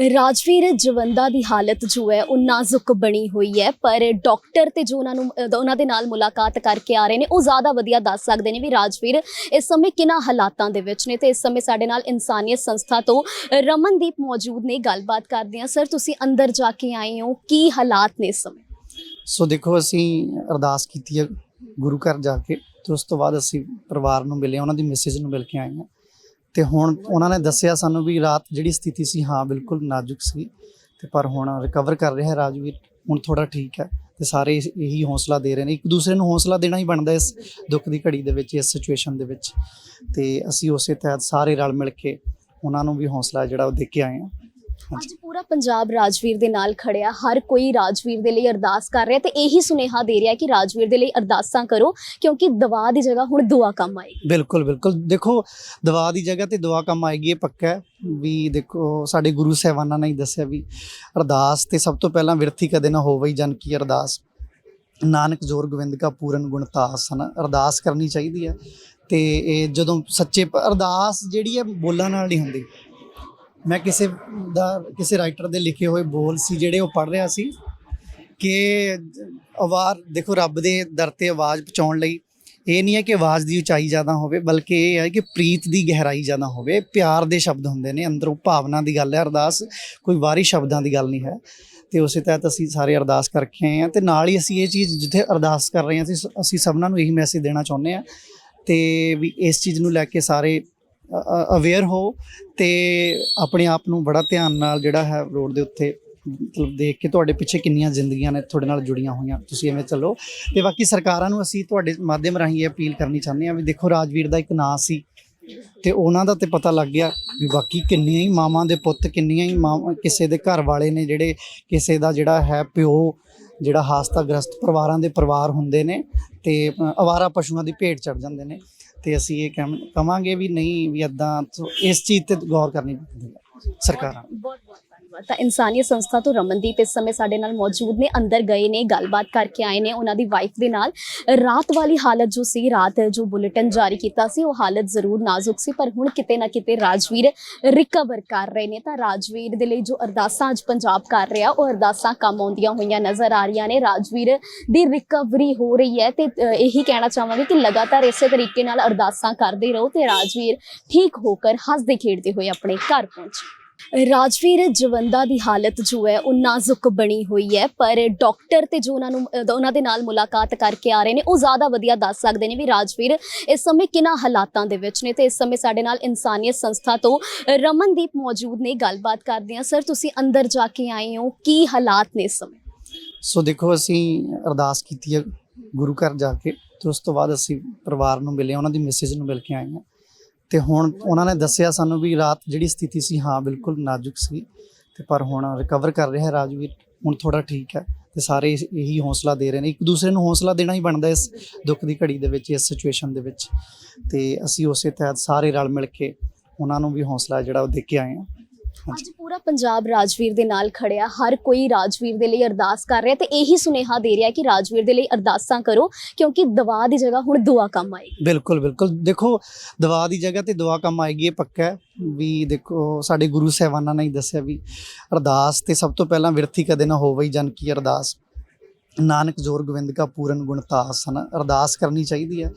ਰਾਜਵੀਰ ਜਵੰਦਾ ਦੀ ਹਾਲਤ ਜੋ ਹੈ, ਉਹ ਨਾਜ਼ੁਕ ਬਣੀ ਹੋਈ ਹੈ। ਪਰ ਡਾਕਟਰ ਤੇ ਜੋ ਉਹਨਾਂ ਨੂੰ ਉਹਨਾਂ ਦੇ ਨਾਲ ਮੁਲਾਕਾਤ ਕਰਕੇ ਆ ਰਹੇ ਨੇ, ਉਹ ਜ਼ਿਆਦਾ ਵਧੀਆ ਦੱਸ ਸਕਦੇ ਨੇ ਵੀ ਰਾਜਵੀਰ ਇਸ ਸਮੇਂ ਕਿਹਨਾਂ ਹਾਲਾਤਾਂ ਦੇ ਵਿੱਚ ਨੇ ਤੇ ਇਸ ਸਮੇਂ ਸਾਡੇ ਨਾਲ ਇਨਸਾਨੀਅਤ ਸੰਸਥਾ ਤੋਂ ਰਮਨਦੀਪ ਮੌਜੂਦ ਨੇ। ਗੱਲਬਾਤ ਕਰਦੇ ਹਾਂ। ਸਰ, ਤੁਸੀਂ ਅੰਦਰ ਜਾ ਕੇ ਆਏ ਹੋ। ਕੀ ਹਾਲਾਤ ਨੇ ਇਸ ਸਮੇਂ? ਸੋ ਦੇਖੋ, ਅਸੀਂ ਅਰਦਾਸ ਕੀਤੀ ਹੈ ਗੁਰੂ ਘਰ ਜਾ ਕੇ। ਤੇ ਉਸ ਤੋਂ ਬਾਅਦ ਅਸੀਂ ਪਰਿਵਾਰ ਨੂੰ ਮਿਲੇ, ਉਹਨਾਂ ਦੀ ਮੈਸੇਜ ਨੂੰ ਮਿਲ ਕੇ ਆਏ ਹਾਂ। ਤੇ ਹੁਣ ਉਹਨਾਂ ਨੇ ਦੱਸਿਆ ਸਾਨੂੰ ਵੀ ਰਾਤ ਜਿਹੜੀ ਸਥਿਤੀ ਸੀ, ਹਾਂ, ਬਿਲਕੁਲ ਨਾਜ਼ੁਕ ਸੀ। ਤੇ ਪਰ ਹੁਣ ਰਿਕਵਰ ਕਰ ਰਿਹਾ ਰਾਜਵੀਰ, ਹੁਣ ਥੋੜਾ ਠੀਕ ਹੈ ਤੇ ਸਾਰੇ ਇਹੀ ਹੌਸਲਾ ਦੇ ਰਹੇ ਨੇ। ਇੱਕ ਦੂਸਰੇ ਨੂੰ ਹੌਸਲਾ ਦੇਣਾ ਹੀ ਬਣਦਾ ਇਸ ਦੁੱਖ ਦੀ ਘੜੀ ਦੇ ਵਿੱਚ, ਇਸ ਸਿਚੁਏਸ਼ਨ ਦੇ ਵਿੱਚ। ਤੇ ਅਸੀਂ ਉਸੇ ਤਹਿਤ ਸਾਰੇ ਰਲ ਮਿਲ ਕੇ ਉਹਨਾਂ ਨੂੰ ਵੀ ਹੌਸਲਾ ਜਿਹੜਾ ਉਹ ਦੇ ਕੇ ਆਏ ਹਾਂ। ਅੱਜ ਪੂਰਾ ਪੰਜਾਬ ਰਾਜਵੀਰ ਦੇ ਨਾਲ ਖੜਿਆ ਹਰ ਕੋਈ ਰਾਜਵੀਰ ਦੇ ਲਈ ਅਰਦਾਸ ਕਰ ਰਿਹਾ ਤੇ ਇਹੀ ਸੁਨੇਹਾ ਦੇ ਰਿਹਾ ਕਿ ਰਾਜਵੀਰ ਦੇ ਲਈ ਅਰਦਾਸਾਂ ਕਰੋ ਕਿਉਂਕਿ ਦਵਾ ਦੀ ਜਗ੍ਹਾ ਹੁਣ ਦੁਆ ਕੰਮ ਆਏਗੀ। ਬਿਲਕੁਲ ਬਿਲਕੁਲ। ਦੇਖੋ ਦਵਾ ਦੀ ਜਗ੍ਹਾ ਤੇ ਦੁਆ ਕੰਮ ਆਏਗੀ ਇਹ ਪੱਕਾ ਹੈ ਵੀ ਦੇਖੋ ਸਾਡੇ ਗੁਰੂ ਸਾਹਿਬਾਨਾਂ ਨੇ ਹੀ ਦੱਸਿਆ ਵੀ ਅਰਦਾਸ ਤੇ ਸਭ ਤੋਂ ਪਹਿਲਾਂ ਵਿਰਥੀ ਕਦੇ ਨਾ ਹੋਵੇ ਜਨ ਕੀ ਅਰਦਾਸ। ਨਾਨਕ ਜੋਰ ਗੋਬਿੰਦ ਕਾ ਪੂਰਨ ਗੁਣ ਤਾਸ ਹਨ। ਅਰਦਾਸ ਕਰਨੀ ਚਾਹੀਦੀ ਹੈ ਤੇ ਇਹ ਜਦੋਂ ਸੱਚੇ ਪ- ਅਰਦਾਸ ਜਿਹੜੀ ਹੈ ਬੋਲਾਂ ਨਾਲ ਨਹੀਂ ਹੁੰਦੀ। ਮੈਂ ਕਿਸੇ ਦਾ, ਕਿਸੇ ਰਾਈਟਰ ਦੇ ਲਿਖੇ ਹੋਏ ਬੋਲ ਸੀ ਜਿਹੜੇ ਉਹ ਪੜ੍ਹ ਰਿਹਾ ਸੀ ਕਿ ਆਵਾਜ਼, ਦੇਖੋ ਰੱਬ ਦੇ ਦਰ ਤੇ ਆਵਾਜ਼ ਪਹੁੰਚਾਉਣ ਲਈ ਇਹ ਨਹੀਂ ਹੈ ਕਿ ਆਵਾਜ਼ ਦੀ ਉਚਾਈ ਜ਼ਿਆਦਾ ਹੋਵੇ, ਬਲਕਿ ਇਹ ਹੈ ਕਿ ਪ੍ਰੀਤ ਦੀ ਗਹਿਰਾਈ ਜ਼ਿਆਦਾ ਹੋਵੇ। ਪਿਆਰ ਦੇ ਸ਼ਬਦ ਹੁੰਦੇ ਨੇ, ਅੰਦਰੋਂ ਭਾਵਨਾ ਦੀ ਗੱਲ ਹੈ, ਅਰਦਾਸ ਕੋਈ ਬਾਹਰੀ ਸ਼ਬਦਾਂ ਦੀ ਗੱਲ ਨਹੀਂ ਹੈ। ਤੇ ਉਸੇ ਤਹਿਤ ਅਸੀਂ ਸਾਰੇ ਅਰਦਾਸ ਕਰਕੇ ਆਏ ਹਾਂ ਤੇ ਨਾਲ ਹੀ ਅਸੀਂ ਇਹ ਚੀਜ਼ ਜਿੱਥੇ ਅਰਦਾਸ ਕਰ ਰਹੇ ਹਾਂ, ਅਸੀਂ ਅਸੀਂ ਸਭਨਾਂ ਨੂੰ ਇਹੀ ਮੈਸੇਜ ਦੇਣਾ ਚਾਹੁੰਦੇ ਹਾਂ ਤੇ ਵੀ ਇਸ ਚੀਜ਼ ਨੂੰ ਲੈ ਕੇ ਸਾਰੇ ਅਵੇਅਰ ਹੋ ਤੇ ਆਪਣੇ ਆਪ ਨੂੰ ਬੜਾ ਧਿਆਨ ਨਾਲ ਜਿਹੜਾ ਹੈ ਰੋਡ ਦੇ ਉੱਤੇ ਮਤਲਬ ਦੇਖ ਕੇ ਤੁਹਾਡੇ ਪਿੱਛੇ ਕਿੰਨੀਆਂ ਜ਼ਿੰਦਗੀਆਂ ਨੇ ਤੁਹਾਡੇ ਨਾਲ ਜੁੜੀਆਂ ਹੋਈਆਂ, ਤੁਸੀਂ ਐਵੇਂ ਚੱਲੋ। ਤੇ ਬਾਕੀ ਸਰਕਾਰਾਂ ਨੂੰ ਅਸੀਂ ਤੁਹਾਡੇ ਮਾਧਿਅਮ ਰਾਹੀਂ ਇਹ ਅਪੀਲ ਕਰਨੀ ਚਾਹੁੰਦੇ ਹਾਂ ਵੀ ਦੇਖੋ ਰਾਜਵੀਰ ਦਾ ਇੱਕ ਨਾਂ ਸੀ ਤੇ ਉਹਨਾਂ ਦਾ ਤੇ ਪਤਾ ਲੱਗ ਗਿਆ ਵੀ ਬਾਕੀ ਕਿੰਨੀਆਂ ਹੀ ਮਾਵਾਂ ਦੇ ਪੁੱਤ, ਕਿੰਨੀਆਂ ਹੀ ਮਾਵਾਂ, ਕਿਸੇ ਦੇ ਘਰ ਵਾਲੇ ਨੇ ਜਿਹੜੇ ਕਿਸੇ ਦਾ ਜਿਹੜਾ ਹੈ ਪਿਓ, ਜਿਹੜਾ ਹਾਸਤਾਗ੍ਰਸਤ ਪਰਿਵਾਰਾਂ ਦੇ ਪਰਿਵਾਰ ਹੁੰਦੇ ਨੇ ਤੇ ਅਵਾਰਾ ਪਸ਼ੂਆਂ ਦੀ ਭੇਟ ਚੜ ਜਾਂਦੇ ਨੇ। ਤੇ ਅਸੀਂ ਇਹ ਕਹਿ ਕਵਾਂਗੇ ਵੀ ਨਹੀਂ ਵੀ ਇਦਾਂ ਇਸ ਚੀਜ਼ ਤੇ ਗੌਰ ਕਰਨੀ ਪੈਂਦੀ ਹੈ ਸਰਕਾਰਾਂ ਨੂੰ। ਬਹੁਤ ਧੰਨਵਾਦ। ਤਾਂ ਇਨਸਾਨੀਅਤ ਸੰਸਥਾ ਤੋਂ ਰਮਨਦੀਪ ਇਸ ਸਮੇਂ ਸਾਡੇ ਨਾਲ ਮੌਜੂਦ ਨੇ, ਅੰਦਰ ਗਏ ਨੇ, ਗੱਲਬਾਤ ਕਰਕੇ ਆਏ ਨੇ, ਉਹਨਾਂ ਦੀ ਵਾਈਫ ਦੇ ਨਾਲ। ਰਾਤ ਵਾਲੀ ਹਾਲਤ ਜੋ ਸੀ, ਰਾਤ ਜੋ ਬੁਲੇਟਿਨ ਜਾਰੀ ਕੀਤਾ ਸੀ, ਉਹ ਹਾਲਤ ਜ਼ਰੂਰ ਨਾਜ਼ੁਕ ਸੀ, ਪਰ ਹੁਣ ਕਿਤੇ ਨਾ ਕਿਤੇ ਰਾਜਵੀਰ ਰਿਕਵਰ ਕਰ ਰਹੇ ਨੇ। ਤਾਂ ਰਾਜਵੀਰ ਦੇ ਲਈ ਜੋ ਅਰਦਾਸਾਂ ਅੱਜ ਪੰਜਾਬ ਕਰ ਰਿਹਾ, ਉਹ ਅਰਦਾਸਾਂ ਕੰਮ ਆਉਂਦੀਆਂ ਹੋਈਆਂ ਨਜ਼ਰ ਆ ਰਹੀਆਂ ਨੇ। ਰਾਜਵੀਰ ਦੀ ਰਿਕਵਰੀ ਹੋ ਰਹੀ ਹੈ ਤੇ ਇਹੀ ਕਹਿਣਾ ਚਾਹਾਂਗੇ ਕਿ ਲਗਾਤਾਰ ਇਸੇ ਤਰੀਕੇ ਨਾਲ ਅਰਦਾਸਾਂ ਕਰਦੇ ਰਹੋ ਤੇ ਰਾਜਵੀਰ ਠੀਕ ਹੋ ਕਰ ਹੱਸਦੇ ਖੇਡਦੇ ਹੋਏ ਆਪਣੇ ਘਰ ਪਹੁੰਚੇ। ਰਾਜਵੀਰ ਜਵੰਦਾ ਦੀ ਹਾਲਤ ਜੋ ਹੈ, ਉਹ ਨਾਜ਼ੁਕ ਬਣੀ ਹੋਈ ਹੈ, ਪਰ ਡਾਕਟਰ ਤੇ ਜੋ ਉਹਨਾਂ ਨੂੰ ਉਹਨਾਂ ਦੇ ਨਾਲ ਮੁਲਾਕਾਤ ਕਰਕੇ ਆ ਰਹੇ ਨੇ, ਉਹ ਜ਼ਿਆਦਾ ਵਧੀਆ ਦੱਸ ਸਕਦੇ ਨੇ ਵੀ ਰਾਜਵੀਰ ਇਸ ਸਮੇਂ ਕਿਹਨਾਂ ਹਾਲਾਤਾਂ ਦੇ ਵਿੱਚ ਨੇ ਤੇ ਇਸ ਸਮੇਂ ਸਾਡੇ ਨਾਲ ਇਨਸਾਨੀਅਤ ਸੰਸਥਾ ਤੋਂ ਰਮਨਦੀਪ ਮੌਜੂਦ ਨੇ, ਗੱਲਬਾਤ ਕਰਦੇ ਹਾਂ। ਸਰ, ਤੁਸੀਂ ਅੰਦਰ ਜਾ ਕੇ ਆਏ ਹੋ, ਕੀ ਹਾਲਾਤ ਨੇ ਇਸ ਸਮੇਂ? ਸੋ ਦੇਖੋ, ਅਸੀਂ ਅਰਦਾਸ ਕੀਤੀ ਹੈ ਗੁਰੂ ਘਰ ਜਾ ਕੇ, ਤੇ ਉਸ ਤੋਂ ਬਾਅਦ ਅਸੀਂ ਪਰਿਵਾਰ ਨੂੰ ਮਿਲੇ, ਉਹਨਾਂ ਦੀ ਮੈਸੇਜ ਨੂੰ ਮਿਲ ਕੇ ਆਏ ਹਾਂ। ਤੇ ਹੁਣ ਉਹਨਾਂ ਨੇ ਦੱਸਿਆ ਸਾਨੂੰ ਵੀ ਰਾਤ ਜਿਹੜੀ ਸਥਿਤੀ ਸੀ, ਹਾਂ, ਬਿਲਕੁਲ ਨਾਜ਼ੁਕ ਸੀ। ਤੇ ਪਰ ਹੁਣ ਰਿਕਵਰ ਕਰ ਰਿਹਾ ਹੈ ਰਾਜਵੀਰ, ਹੁਣ ਥੋੜਾ ਠੀਕ ਹੈ ਤੇ ਸਾਰੇ ਇਹੀ ਹੌਸਲਾ ਦੇ ਰਹੇ ਨੇ। ਇੱਕ ਦੂਸਰੇ ਨੂੰ ਹੌਸਲਾ ਦੇਣਾ ਹੀ ਬਣਦਾ ਇਸ ਦੁੱਖ ਦੀ ਘੜੀ ਦੇ ਵਿੱਚ, ਇਸ ਸਿਚੁਏਸ਼ਨ ਦੇ ਵਿੱਚ। ਤੇ ਅਸੀਂ ਉਸੇ ਤਹਿਤ ਸਾਰੇ ਰਲ ਮਿਲ ਕੇ ਉਹਨਾਂ ਨੂੰ ਵੀ ਹੌਸਲਾ ਜਿਹੜਾ ਉਹ ਦੇ ਕੇ ਆਏ ਹਾਂ। ਅੱਜ ਪੂਰਾ ਪੰਜਾਬ ਰਾਜਵੀਰ ਦੇ ਨਾਲ ਖੜਿਆ ਹਰ ਕੋਈ ਰਾਜਵੀਰ ਦੇ ਲਈ ਅਰਦਾਸ ਕਰ ਰਿਹਾ ਤੇ ਇਹੀ ਸੁਨੇਹਾ ਦੇ ਰਿਹਾ ਕਿ ਰਾਜਵੀਰ ਦੇ ਲਈ ਅਰਦਾਸਾਂ ਕਰੋ ਕਿਉਂਕਿ ਦਵਾ ਦੀ ਜਗ੍ਹਾ ਹੁਣ ਦੁਆ ਕੰਮ ਆਏਗੀ। ਬਿਲਕੁਲ ਬਿਲਕੁਲ। ਦੇਖੋ ਦਵਾ ਦੀ ਜਗ੍ਹਾ ਤੇ ਦੁਆ ਕੰਮ ਆਏਗੀ ਇਹ ਪੱਕਾ ਹੈ। ਵੀ ਦੇਖੋ ਸਾਡੇ ਗੁਰੂ ਸਾਹਿਬਾਨਾਂ ਨੇ ਹੀ ਦੱਸਿਆ ਵੀ ਅਰਦਾਸ ਤੇ ਸਭ ਤੋਂ ਪਹਿਲਾਂ ਵਿਰਥੀ ਕਦੇ ਨਾ ਹੋਵੇ ਜਨ ਕੀ ਅਰਦਾਸ। ਨਾਨਕ ਜੋਰ ਗੋਬਿੰਦ ਕਾ ਪੂਰਨ ਗੁਣ ਤਾਸ ਹਨ? ਅਰਦਾਸ ਕਰਨੀ ਚਾਹੀਦੀ ਹੈ।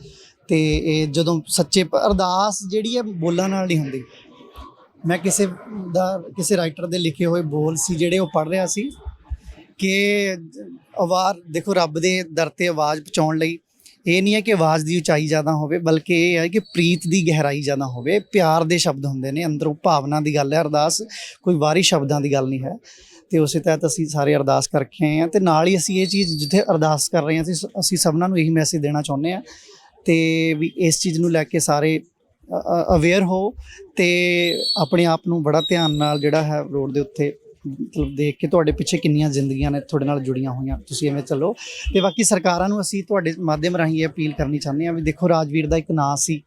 ਤੇ ਇਹ ਜਦੋਂ ਸੱਚੇ ਅਰਦਾਸ ਜਿਹੜੀ ਹੈ ਬੋਲਾਂ ਨਾਲ ਨਹੀਂ ਹੁੰਦੀ। ਮੈਂ ਕਿਸੇ ਦਾ ਕਿਸੇ ਰਾਈਟਰ ਦੇ ਲਿਖੇ ਹੋਏ ਬੋਲ ਸੀ ਜਿਹੜੇ ਉਹ ਪੜ੍ਹ ਰਿਹਾ ਸੀ ਕਿ ਆਵਾਜ਼, ਦੇਖੋ ਰੱਬ ਦੇ ਦਰ ਤੇ ਆਵਾਜ਼ ਪਹੁੰਚਾਉਣ ਲਈ ਇਹ ਨਹੀਂ ਹੈ ਕਿ ਆਵਾਜ਼ ਦੀ ਉਚਾਈ ਜ਼ਿਆਦਾ ਹੋਵੇ, ਬਲਕਿ ਇਹ ਹੈ ਕਿ ਪ੍ਰੀਤ ਦੀ ਗਹਿਰਾਈ ਜ਼ਿਆਦਾ ਹੋਵੇ। ਪਿਆਰ ਦੇ ਸ਼ਬਦ ਹੁੰਦੇ ਨੇ, ਅੰਦਰੋਂ ਭਾਵਨਾ ਦੀ ਗੱਲ ਹੈ, ਅਰਦਾਸ ਕੋਈ ਬਾਹਰੀ ਸ਼ਬਦਾਂ ਦੀ ਗੱਲ ਨਹੀਂ ਹੈ। ਤੇ ਉਸੇ ਤਹਿਤ ਅਸੀਂ ਸਾਰੇ ਅਰਦਾਸ ਕਰਕੇ ਆਏ ਹਾਂ ਤੇ ਨਾਲ ਹੀ ਅਸੀਂ ਇਹ ਚੀਜ਼ ਜਿੱਥੇ ਅਰਦਾਸ ਕਰ ਰਹੇ ਹਾਂ, ਅਸੀਂ ਅਸੀਂ ਸਭਨਾਂ ਨੂੰ ਇਹੀ ਮੈਸੇਜ ਦੇਣਾ ਚਾਹੁੰਦੇ ਹਾਂ। ਤੇ ਵੀ ਇਸ ਚੀਜ਼ ਨੂੰ ਲੈ ਕੇ ਸਾਰੇ ਅਵੇਅਰ ਹੋ ਤੇ ਆਪਣੇ ਆਪ ਨੂੰ ਬੜਾ ਧਿਆਨ ਨਾਲ ਜਿਹੜਾ ਹੈ ਰੋਡ ਦੇ ਉੱਤੇ ਮਤਲਬ ਦੇਖ ਕੇ ਤੁਹਾਡੇ ਪਿੱਛੇ ਕਿੰਨੀਆਂ ਜ਼ਿੰਦਗੀਆਂ ਨੇ ਤੁਹਾਡੇ ਨਾਲ ਜੁੜੀਆਂ ਹੋਈਆਂ, ਤੁਸੀਂ ਐਵੇਂ ਚੱਲੋ। ਤੇ ਬਾਕੀ ਸਰਕਾਰਾਂ ਨੂੰ ਅਸੀਂ ਤੁਹਾਡੇ ਮਾਧਿਅਮ ਰਾਹੀਂ ਇਹ ਅਪੀਲ ਕਰਨੀ ਚਾਹੁੰਦੇ ਹਾਂ ਵੀ ਦੇਖੋ ਰਾਜਵੀਰ ਦਾ ਇੱਕ ਨਾਂ ਸੀ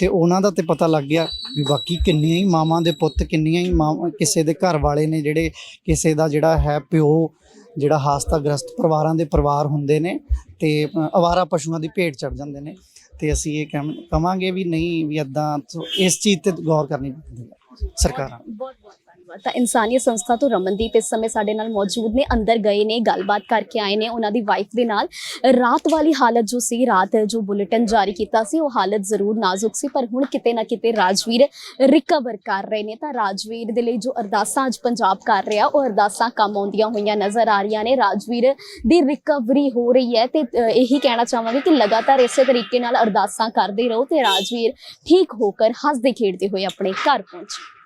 ਤੇ ਉਹਨਾਂ ਦਾ ਤੇ ਪਤਾ ਲੱਗ ਗਿਆ ਵੀ ਬਾਕੀ ਕਿੰਨੀਆਂ ਹੀ ਮਾਵਾਂ ਦੇ ਪੁੱਤ, ਕਿੰਨੀਆਂ ਹੀ ਮਾਂ ਕਿਸੇ ਦੇ ਘਰ ਵਾਲੇ ਨੇ ਜਿਹੜੇ ਕਿਸੇ ਦਾ ਜਿਹੜਾ ਹੈ ਪਿਓ ਜਿਹੜਾ ਹਾਸਤਾ ਗ੍ਰਸਤ ਪਰਿਵਾਰਾਂ ਦੇ ਪਰਿਵਾਰ ਹੁੰਦੇ ਨੇ ਤੇ ਅਵਾਰਾ ਪਸ਼ੂਆਂ ਦੀ ਭੇਟ ਚੜ ਜਾਂਦੇ ਨੇ। ਤੇ ਅਸੀਂ ਇਹ ਕਹਿਮ- ਕਵਾਂਗੇ ਵੀ ਨਹੀਂ ਵੀ ਇਦਾਂ ਇਸ ਚੀਜ਼ ਤੇ ਗੌਰ ਕਰਨੀ ਪੈਂਦੀ ਹੈ, ਸਰਕਾਰਾਂ ਨੂੰ। ਬਹੁਤ ਬਹੁਤ ਤਾਂ ਇਨਸਾਨੀਅਤ ਸੰਸਥਾ ਤੋਂ ਰਮਨਦੀਪ ਇਸ ਸਮੇਂ ਸਾਡੇ ਨਾਲ ਮੌਜੂਦ ਨੇ, ਅੰਦਰ ਗਏ ਨੇ, ਗੱਲਬਾਤ ਕਰਕੇ ਆਏ ਨੇ, ਉਹਨਾਂ ਦੀ ਵਾਈਫ ਦੇ ਨਾਲ। ਰਾਤ ਵਾਲੀ ਹਾਲਤ ਜੋ ਸੀ, ਰਾਤ ਜੋ ਬੁਲੇਟਿਨ ਜਾਰੀ ਕੀਤਾ ਸੀ, ਉਹ ਹਾਲਤ ਜ਼ਰੂਰ ਨਾਜ਼ੁਕ ਸੀ, ਪਰ ਹੁਣ ਕਿਤੇ ਨਾ ਕਿਤੇ ਰਾਜਵੀਰ ਰਿਕਵਰ ਕਰ ਰਹੇ ਨੇ। ਤਾਂ ਰਾਜਵੀਰ ਦੇ ਲਈ ਜੋ ਅਰਦਾਸਾਂ ਅੱਜ ਪੰਜਾਬ ਕਰ ਰਿਹਾ, ਉਹ ਅਰਦਾਸਾਂ ਕੰਮ ਆਉਂਦੀਆਂ ਹੋਈਆਂ ਨਜ਼ਰ ਆ ਰਹੀਆਂ ਨੇ। ਰਾਜਵੀਰ ਦੀ ਰਿਕਵਰੀ ਹੋ ਰਹੀ ਹੈ ਤੇ ਇਹੀ ਕਹਿਣਾ ਚਾਹਾਂਗੇ ਕਿ ਲਗਾਤਾਰ ਇਸੇ ਤਰੀਕੇ ਨਾਲ ਅਰਦਾਸਾਂ ਕਰਦੇ ਰਹੋ ਤੇ ਰਾਜਵੀਰ ਠੀਕ ਹੋ ਕਰ ਹੱਸਦੇ ਖੇਡਦੇ ਹੋਏ ਆਪਣੇ ਘਰ ਪਹੁੰਚੇ।